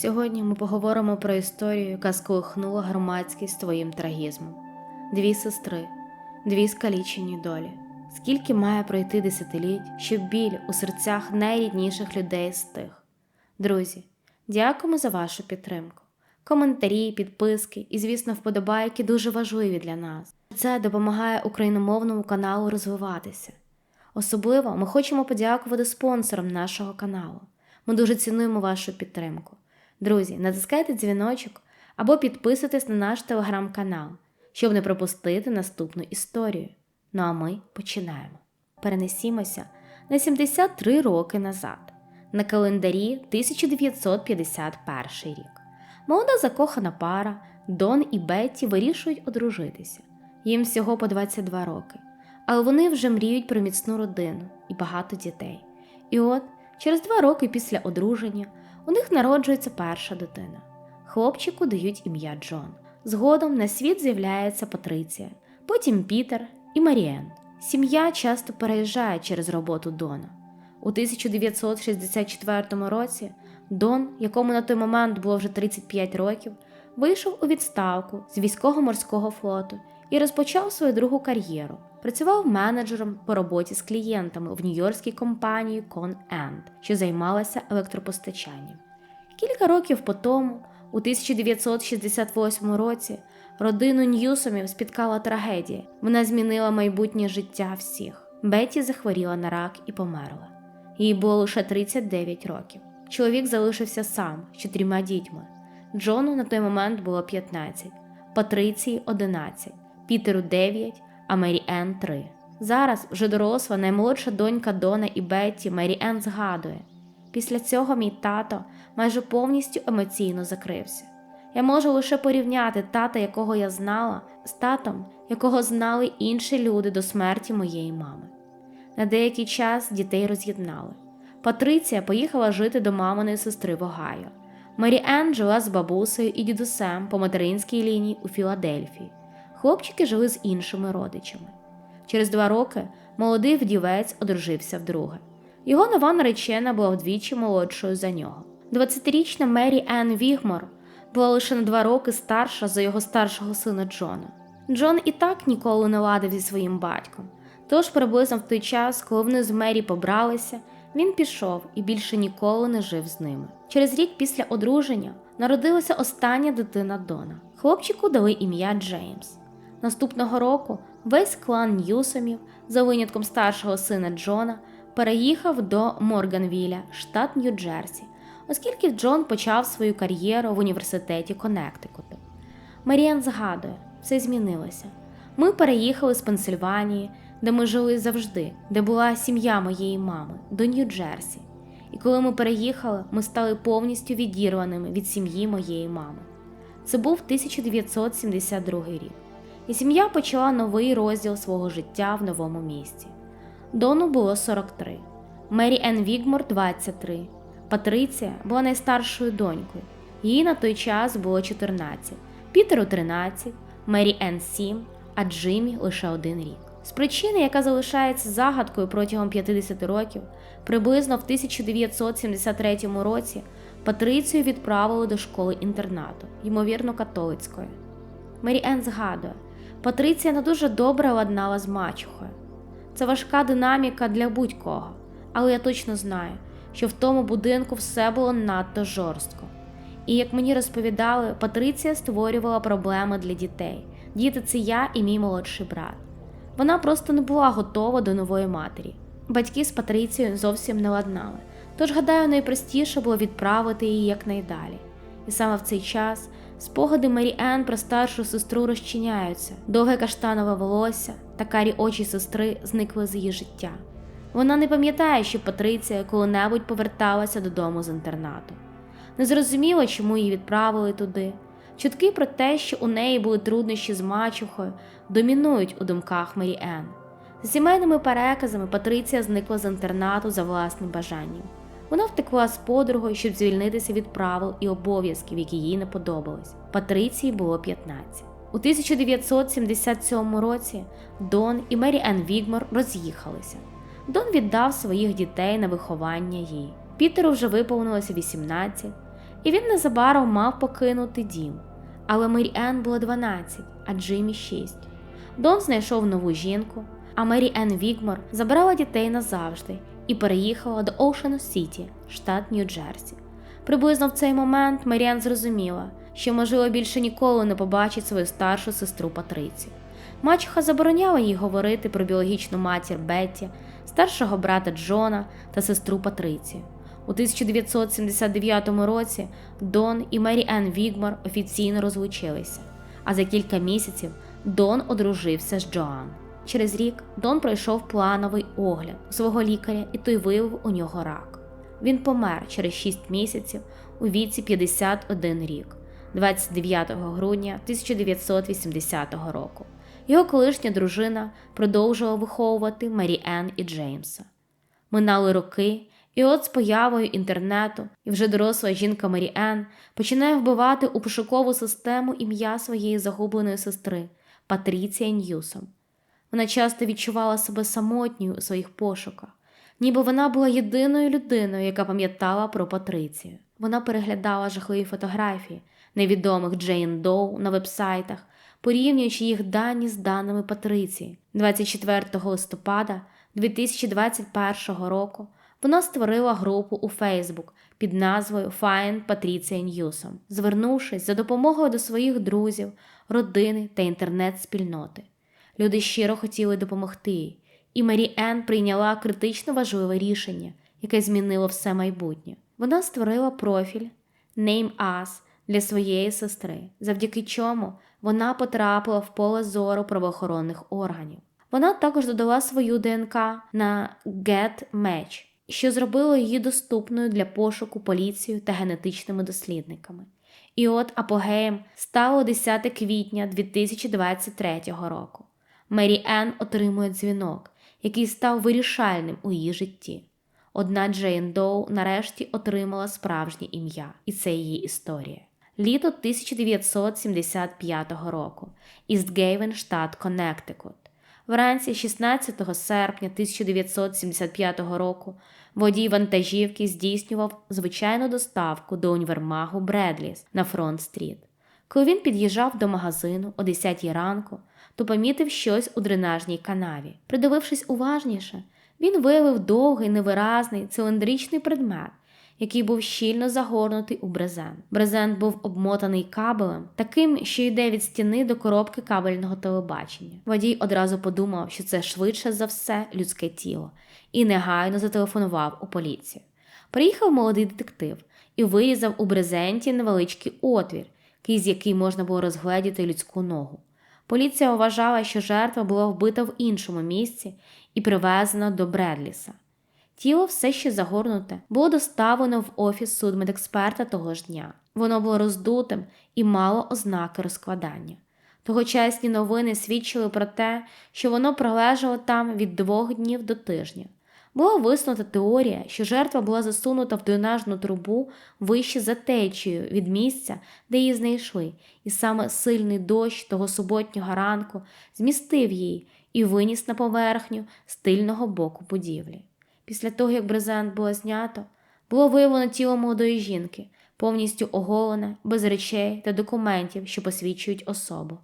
Сьогодні ми поговоримо про історію, яка сколихнула громадськість своїм трагізмом. Дві сестри, дві скалічені долі. Скільки має пройти десятиліть, щоб біль у серцях найрідніших людей стих. Друзі, дякуємо за вашу підтримку. Коментарі, підписки і, звісно, вподобайки дуже важливі для нас. Це допомагає україномовному каналу розвиватися. Особливо ми хочемо подякувати спонсорам нашого каналу. Ми дуже цінуємо вашу підтримку. Друзі, натискайте дзвіночок або підписуйтесь на наш телеграм-канал, щоб не пропустити наступну історію. Ну а ми починаємо. Перенесімося на 73 роки назад, на календарі 1951 рік. Молода закохана пара Дон і Бетті вирішують одружитися. Їм всього по 22 роки, але вони вже мріють про міцну родину і багато дітей. І от, через два роки після одруження у них народжується перша дитина. Хлопчику дають ім'я Джон. Згодом на світ з'являється Патриція, потім Пітер і Маріен. Сім'я часто переїжджає через роботу Дона. У 1964 році Дон, якому на той момент було вже 35 років, вийшов у відставку з військово-морського флоту і розпочав свою другу кар'єру. Працював менеджером по роботі з клієнтами в нью-йоркській компанії ConEnd, що займалася електропостачанням. Кілька років по тому, у 1968 році, родину Ньюсомів спіткала трагедія. Вона змінила майбутнє життя всіх. Бетті захворіла на рак і померла. Їй було лише 39 років. Чоловік залишився сам з чотирма дітьми. Джону на той момент було 15, Патриції 11, Пітеру 9, а Мері Енн 3. Зараз вже доросла наймолодша донька Дона і Бетті Мері Енн згадує. Після цього мій тато майже повністю емоційно закрився. Я можу лише порівняти тата, якого я знала, з татом, якого знали інші люди до смерті моєї мами. На деякий час дітей роз'єднали. Патриція поїхала жити до маминої сестри в Огайо. Марі Енн жила з бабусею і дідусем по материнській лінії у Філадельфії. Хлопчики жили з іншими родичами. Через два роки молодий вдівець одружився вдруге. Його нова наречена була вдвічі молодшою за нього. 20-річна Мері Енн Вігмор була лише на два роки старша за його старшого сина Джона. Джон і так ніколи не ладив зі своїм батьком. Тож приблизно в той час, коли вони з Мері побралися, він пішов і більше ніколи не жив з ними. Через рік після одруження народилася остання дитина Дона. Хлопчику дали ім'я Джеймс. Наступного року весь клан Ньюсомів, за винятком старшого сина Джона, переїхав до Морганвіля, штат Нью-Джерсі, оскільки Джон почав свою кар'єру в університеті Коннектикуту. Маріан згадує, все змінилося. Ми переїхали з Пенсильванії, де ми жили завжди, де була сім'я моєї мами, до Нью-Джерсі. І коли ми переїхали, ми стали повністю відірваними від сім'ї моєї мами. Це був 1972 рік, і сім'я почала новий розділ свого життя в новому місті. Дону було 43, Мері Енн Вігмор 23. Патриція була найстаршою донькою. Їй на той час було 14, Пітеру 13, Мері Енн 7, а Джиммі лише один рік. З причини, яка залишається загадкою протягом 50 років, приблизно в 1973 році Патрицію відправили до школи інтернату, ймовірно, католицької. Мері Енн згадує, Патриція не дуже добре ладнала з мачухою. Це важка динаміка для будь-кого, але я точно знаю, що в тому будинку все було надто жорстко. І як мені розповідали, Патриція створювала проблеми для дітей. Діти це я і мій молодший брат. Вона просто не була готова до нової матері. Батьки з Патрицією зовсім не ладнали, тож, гадаю, найпростіше було відправити її якнайдалі. І саме в цей час спогади Мері Енн про старшу сестру розчиняються, довге каштанове волосся та карі очі сестри зникли з її життя. Вона не пам'ятає, що Патриція коли-небудь поверталася додому з інтернату. Не зрозуміла, чому її відправили туди. Чутки про те, що у неї були труднощі з мачухою, домінують у думках Мері Енн. За сімейними переказами Патриція зникла з інтернату за власним бажанням. Вона втекла з подругою, щоб звільнитися від правил і обов'язків, які їй не подобались. Патриції було 15. У 1977 році Дон і Мері Енн Вігмор роз'їхалися. Дон віддав своїх дітей на виховання їй. Пітеру вже виповнилося 18, і він незабаром мав покинути дім. Але Мері Енн було 12, а Джиммі 6. Дон знайшов нову жінку, а Мері Енн Вігмор забрала дітей назавжди і переїхала до Оушен Сіті, штат Нью-Джерсі. Приблизно в цей момент Мері Енн зрозуміла, що, можливо, більше ніколи не побачить свою старшу сестру Патрицію. Мачуха забороняла їй говорити про біологічну матір Бетті, старшого брата Джона та сестру Патрицію. У 1979 році Дон і Мері Енн Вігмор офіційно розлучилися, а за кілька місяців Дон одружився з Джоан. Через рік Дон пройшов плановий огляд свого лікаря, і той виявив у нього рак. Він помер через 6 місяців у віці 51 рік, 29 грудня 1980 року. Його колишня дружина продовжувала виховувати Марі Енн і Джеймса. Минали роки, і от з появою інтернету і вже доросла жінка Марі Енн починає вбивати у пошукову систему ім'я своєї загубленої сестри Патріція Ньюсом. Вона часто відчувала себе самотньою у своїх пошуках, ніби вона була єдиною людиною, яка пам'ятала про Патрицію. Вона переглядала жахливі фотографії невідомих Джейн Доу на вебсайтах, порівнюючи їх дані з даними Патриції. 24 листопада 2021 року вона створила групу у Facebook під назвою Find Patricia Newsom, звернувшись за допомогою до своїх друзів, родини та інтернет-спільноти. Люди щиро хотіли допомогти і Марі Енн прийняла критично важливе рішення, яке змінило все майбутнє. Вона створила профіль Name Us для своєї сестри, завдяки чому вона потрапила в поле зору правоохоронних органів. Вона також додала свою ДНК на GetMatch, що зробило її доступною для пошуку поліцією та генетичними дослідниками. І от апогеєм стало 10 квітня 2023 року. Мері Енн отримує дзвінок, який став вирішальним у її житті. Одна Джейн Доу нарешті отримала справжнє ім'я, і це її історія. Літо 1975 року, Істгейвен, штат Коннектикут. Вранці 16 серпня 1975 року водій вантажівки здійснював звичайну доставку до універмагу Бредліс на Фронт Стріт. Коли він під'їжджав до магазину о 10 ранку, то помітив щось у дренажній канаві. Придивившись уважніше, він виявив довгий невиразний циліндричний предмет, який був щільно загорнутий у брезент. Брезент був обмотаний кабелем, таким, що йде від стіни до коробки кабельного телебачення. Водій одразу подумав, що це швидше за все людське тіло, і негайно зателефонував у поліцію. Приїхав молодий детектив і вирізав у брезенті невеличкий отвір, крізь який можна було розгледіти людську ногу. Поліція вважала, що жертва була вбита в іншому місці і привезена до Бредліса. Тіло все ще загорнуте, було доставлено в офіс судмедексперта того ж дня. Воно було роздутим і мало ознаки розкладання. Тогочасні новини свідчили про те, що воно пролежало там від двох днів до тижня. Була висунута теорія, що жертва була засунута в дренажну трубу вище за течією від місця, де її знайшли, і саме сильний дощ того суботнього ранку змістив її і виніс на поверхню з тильного боку будівлі. Після того, як брезент було знято, було виявлено тіло молодої жінки, повністю оголене, без речей та документів, що посвідчують особу.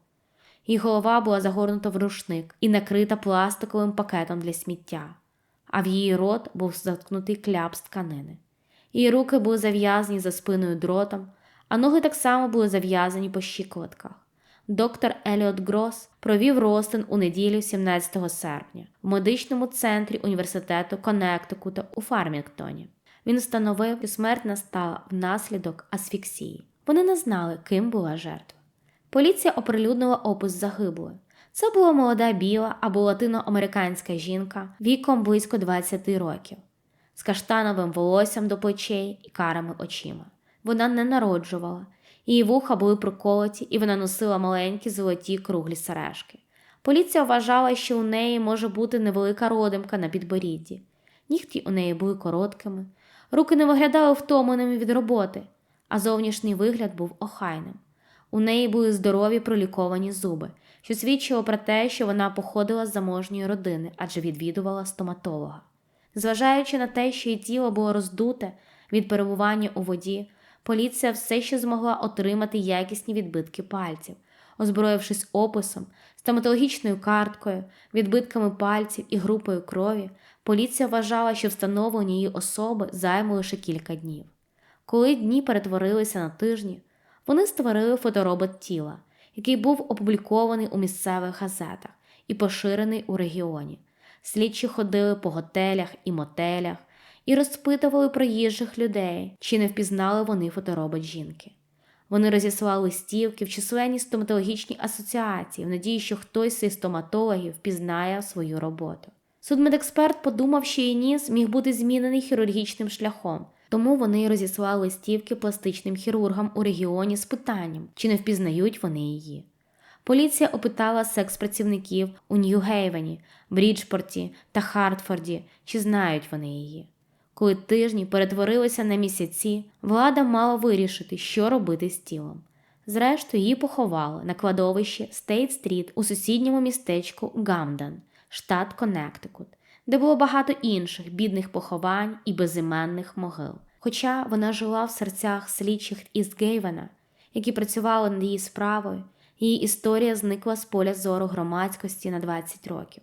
Її голова була загорнута в рушник і накрита пластиковим пакетом для сміття, а в її рот був заткнутий кляп з тканини. Її руки були зав'язані за спиною дротом, а ноги так само були зав'язані по щиколотках. Доктор Еліот Грос провів розтин у неділю 17 серпня в медичному центрі університету Коннектикута у Фармінгтоні. Він встановив, що смерть настала внаслідок асфіксії. Вони не знали, ким була жертва. Поліція оприлюднила опис загиблої. Це була молода біла або латиноамериканська жінка віком близько 20 років, з каштановим волоссям до плечей і карими очима. Вона не народжувала, її вуха були проколоті, і вона носила маленькі золоті круглі сережки. Поліція вважала, що у неї може бути невелика родимка на підборідді. Нігті у неї були короткими, руки не виглядали втомленими від роботи, а зовнішній вигляд був охайним. У неї були здорові проліковані зуби, що свідчило про те, що вона походила з заможньої родини, адже відвідувала стоматолога. Зважаючи на те, що її тіло було роздуте від перебування у воді, поліція все ще змогла отримати якісні відбитки пальців, озброївшись описом, стоматологічною карткою, відбитками пальців і групою крові, поліція вважала, що встановлення її особи займе лише кілька днів. Коли дні перетворилися на тижні, вони створили фоторобот тіла, який був опублікований у місцевих газетах і поширений у регіоні. Слідчі ходили по готелях і мотелях і розпитували проїжджих людей, чи не впізнали вони фоторобот жінки. Вони розіслали листівки в численні стоматологічні асоціації в надії, що хтось з стоматологів впізнає свою роботу. Судмедексперт подумав, що її ніс міг бути змінений хірургічним шляхом, тому вони розіслали листівки пластичним хірургам у регіоні з питанням, чи не впізнають вони її. Поліція опитала секс-працівників у Нью-Гейвені, Бріджпорті та Хартфорді, чи знають вони її. Коли тижні перетворилися на місяці, влада мала вирішити, що робити з тілом. Зрештою, її поховали на кладовищі Стейт-стріт у сусідньому містечку Гамдан, штат Коннектикут, де було багато інших бідних поховань і безіменних могил. Хоча вона жила в серцях слідчих Істгейвена, які працювали над її справою, її історія зникла з поля зору громадськості на 20 років.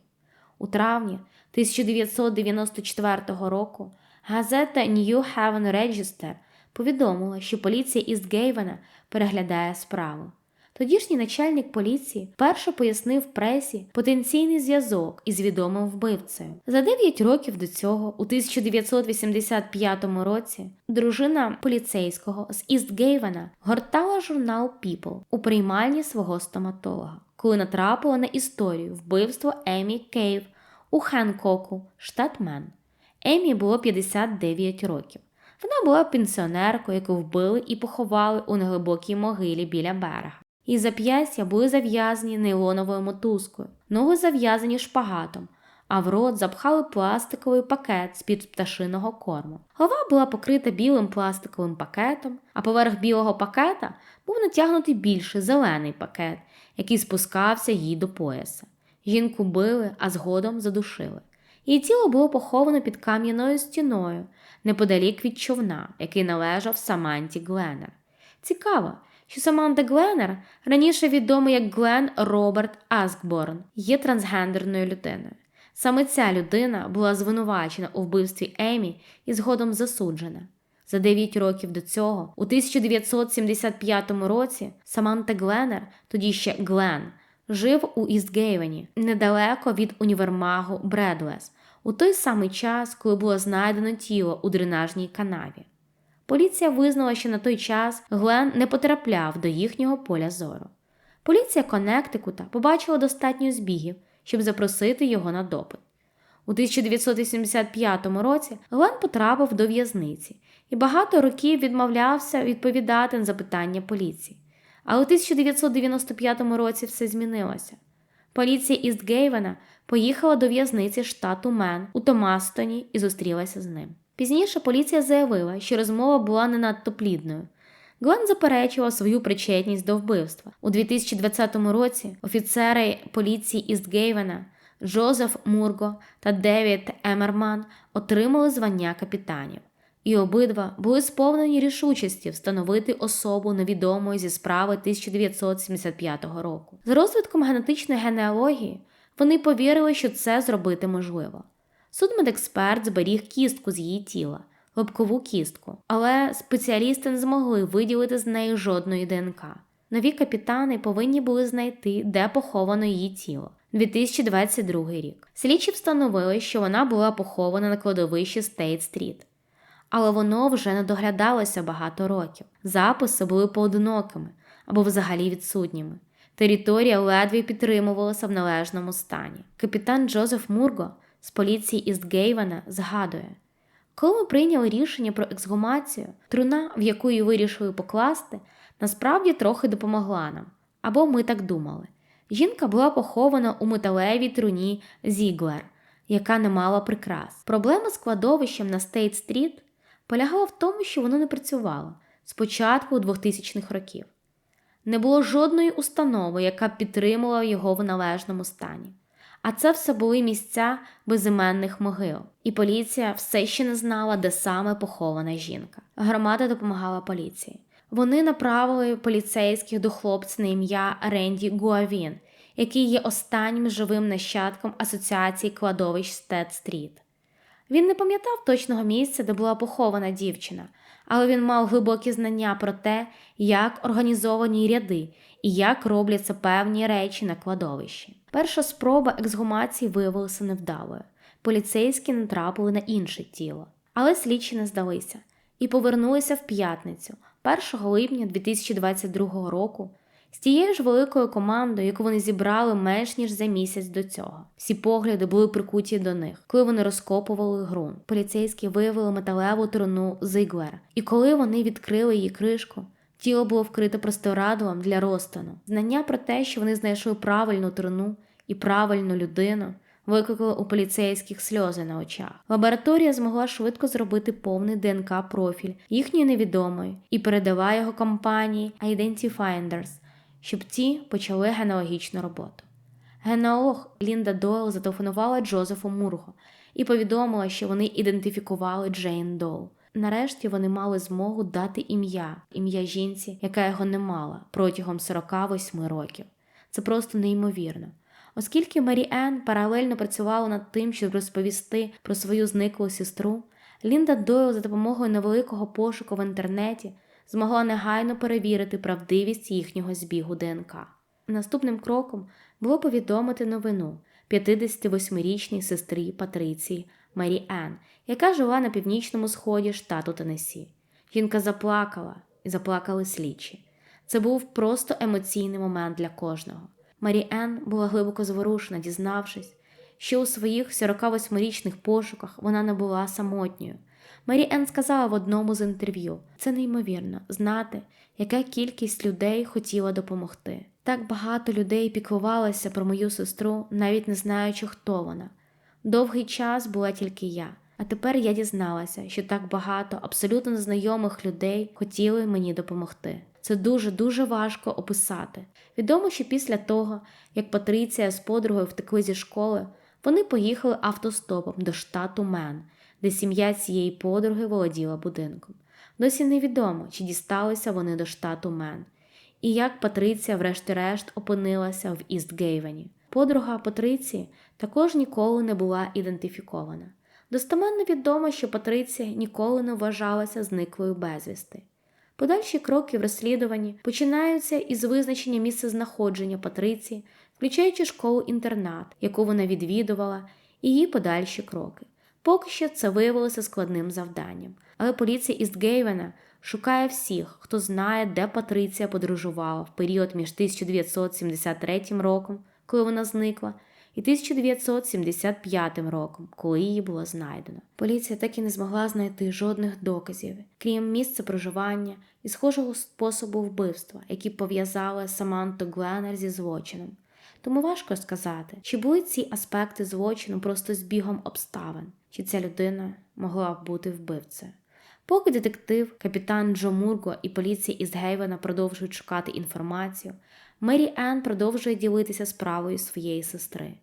У травні 1994 року газета New Haven Register повідомила, що поліція Істгейвена переглядає справу. Тодішній начальник поліції вперше пояснив пресі потенційний зв'язок із відомим вбивцею. За 9 років до цього, у 1985 році, дружина поліцейського з Істгейвена гортала журнал People у приймальні свого стоматолога, коли натрапила на історію вбивства Емі Кейв у Хенкоку, штат Мен. Емі було 59 років. Вона була пенсіонеркою, яку вбили і поховали у неглибокій могилі біля берега. Її зап'ястя були зав'язані нейлоновою мотузкою, ноги зав'язані шпагатом, а в рот запхали пластиковий пакет з-під пташиного корму. Голова була покрита білим пластиковим пакетом, а поверх білого пакета був натягнутий більший зелений пакет, який спускався їй до пояса. Жінку били, а згодом задушили. Її тіло було поховано під кам'яною стіною, неподалік від човна, який належав Саманті Гленнер. Цікаво, що Саманта Гленнер, раніше відома як Глен Роберт Аскборн, є трансгендерною людиною. Саме ця людина була звинувачена у вбивстві Емі і згодом засуджена. За 9 років до цього, у 1975 році, Саманта Гленнер, тоді ще Глен, жив у Істгейвені, недалеко від універмагу Бредлес, у той самий час, коли було знайдено тіло у дренажній канаві. Поліція визнала, що на той час Глен не потрапляв до їхнього поля зору. Поліція Коннектикута побачила достатньо збігів, щоб запросити його на допит. У 1985 році Глен потрапив до в'язниці і багато років відмовлявся відповідати на запитання поліції. Але у 1995 році все змінилося. Поліція Істгейвена поїхала до в'язниці штату Мен у Томастоні і зустрілася з ним. Пізніше поліція заявила, що розмова була не надто плідною. Глен заперечував свою причетність до вбивства. У 2020 році офіцери поліції Істгейвена Джозеф Мурго та Девід Емерман отримали звання капітанів, і обидва були сповнені рішучості встановити особу невідомої зі справи 1975 року. З розвитком генетичної генеалогії вони повірили, що це зробити можливо. Судмедексперт зберіг кістку з її тіла, лобкову кістку, але спеціалісти не змогли виділити з неї жодної ДНК. Нові капітани повинні були знайти, де поховано її тіло. 2022 рік. Слідчі встановили, що вона була похована на кладовищі Стейт-стріт. Але воно вже не доглядалося багато років. Записи були поодинокими або взагалі відсутніми. Територія ледве підтримувалася в належному стані. Капітан Джозеф Мурго з поліції Істгейвена згадує, коли ми прийняли рішення про ексгумацію, труна, в яку її вирішили покласти, насправді трохи допомогла нам, або ми так думали. Жінка була похована у металевій труні Зіглер, яка не мала прикрас. Проблема з кладовищем на Стейт-стріт полягала в тому, що воно не працювало з початку 2000-х років. Не було жодної установи, яка підтримувала його в належному стані. А це все були місця безіменних могил, і поліція все ще не знала, де саме похована жінка. Громада допомагала поліції. Вони направили поліцейських до хлопця на ім'я Ренді Гуавін, який є останнім живим нащадком асоціації кладовищ Стед-стріт. Він не пам'ятав точного місця, де була похована дівчина, але він мав глибокі знання про те, як організовані ряди і як робляться певні речі на кладовищі. Перша спроба ексгумації виявилася невдалою. Поліцейські натрапили на інше тіло, але слідчі не здалися і повернулися в п'ятницю, 1 липня 2022 року, з тією ж великою командою, яку вони зібрали менш ніж за місяць до цього. Всі погляди були прикуті до них, коли вони розкопували ґрунт. Поліцейські виявили металеву труну Зиглера, і коли вони відкрили її кришку. Тіло було вкрите простирадлом для розтану. Знання про те, що вони знайшли правильну труну і правильну людину, викликало у поліцейських сльози на очах. Лабораторія змогла швидко зробити повний ДНК-профіль їхньої невідомої і передала його компанії Identifinders, щоб ті почали генеалогічну роботу. Генеалог Лінда Дойл зателефонувала Джозефу Мурго і повідомила, що вони ідентифікували Джейн Доу. Нарешті вони мали змогу дати ім'я, ім'я жінці, яка його не мала протягом 48 років. Це просто неймовірно. Оскільки Марі Енн паралельно працювала над тим, щоб розповісти про свою зниклу сестру, Лінда Дойл за допомогою невеликого пошуку в інтернеті змогла негайно перевірити правдивість їхнього збігу ДНК. Наступним кроком було повідомити новину 58-річній сестрі Патриції Марі Енн, яка жила на північному сході штату Теннессі. Жінка заплакала і заплакали слідчі. Це був просто емоційний момент для кожного. Марі Енн була глибоко зворушена, дізнавшись, що у своїх 48-річних пошуках вона не була самотньою. Марі Енн сказала в одному з інтерв'ю: це неймовірно знати, яка кількість людей хотіла допомогти. Так багато людей піклувалося про мою сестру, навіть не знаючи, хто вона. Довгий час була тільки я, а тепер я дізналася, що так багато абсолютно незнайомих людей хотіли мені допомогти. Це дуже-дуже важко описати. Відомо, що після того, як Патриція з подругою втекли зі школи, вони поїхали автостопом до штату Мен, де сім'я цієї подруги володіла будинком. Досі невідомо, чи дісталися вони до штату Мен, і як Патриція, врешті-решт, опинилася в Істгейвені. Подруга Патриції також ніколи не була ідентифікована. Достеменно відомо, що Патриція ніколи не вважалася зниклою безвісти. Подальші кроки в розслідуванні починаються із визначення місця знаходження Патриції, включаючи школу-інтернат, яку вона відвідувала, і її подальші кроки. Поки що це виявилося складним завданням, але поліція Істгейвена шукає всіх, хто знає, де Патриція подорожувала в період між 1973 роком, коли вона зникла, і 1975 роком, коли її було знайдено. Поліція так і не змогла знайти жодних доказів, крім місця проживання і схожого способу вбивства, які пов'язали Саманту Гленнер зі злочином. Тому важко сказати, чи були ці аспекти злочину просто збігом обставин, чи ця людина могла бути вбивцею. Поки детектив, капітан Джо Мурго і поліція із Гейвена продовжують шукати інформацію, Мері Енн продовжує ділитися справою своєї сестри,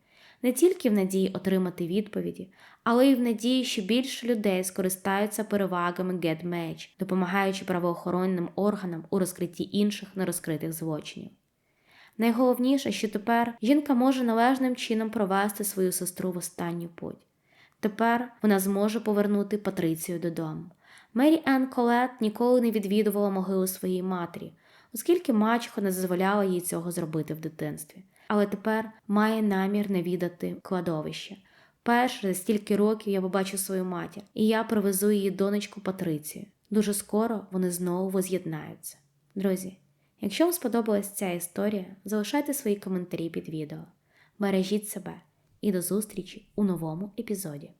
не тільки в надії отримати відповіді, але й в надії, що більше людей скористаються перевагами GetMatch, допомагаючи правоохоронним органам у розкритті інших нерозкритих злочинів. Найголовніше, що тепер жінка може належним чином провести свою сестру в останню путь. Тепер вона зможе повернути Патрицію додому. Мері Енн Колет ніколи не відвідувала могилу своєї матері, оскільки мачеха не дозволяла їй цього зробити в дитинстві. Але тепер має намір не віддати кладовище. Перше за стільки років я побачу свою матір, і я привезу її донечку Патрицію. Дуже скоро вони знову воз'єднаються. Друзі, якщо вам сподобалась ця історія, залишайте свої коментарі під відео. Бережіть себе і до зустрічі у новому епізоді.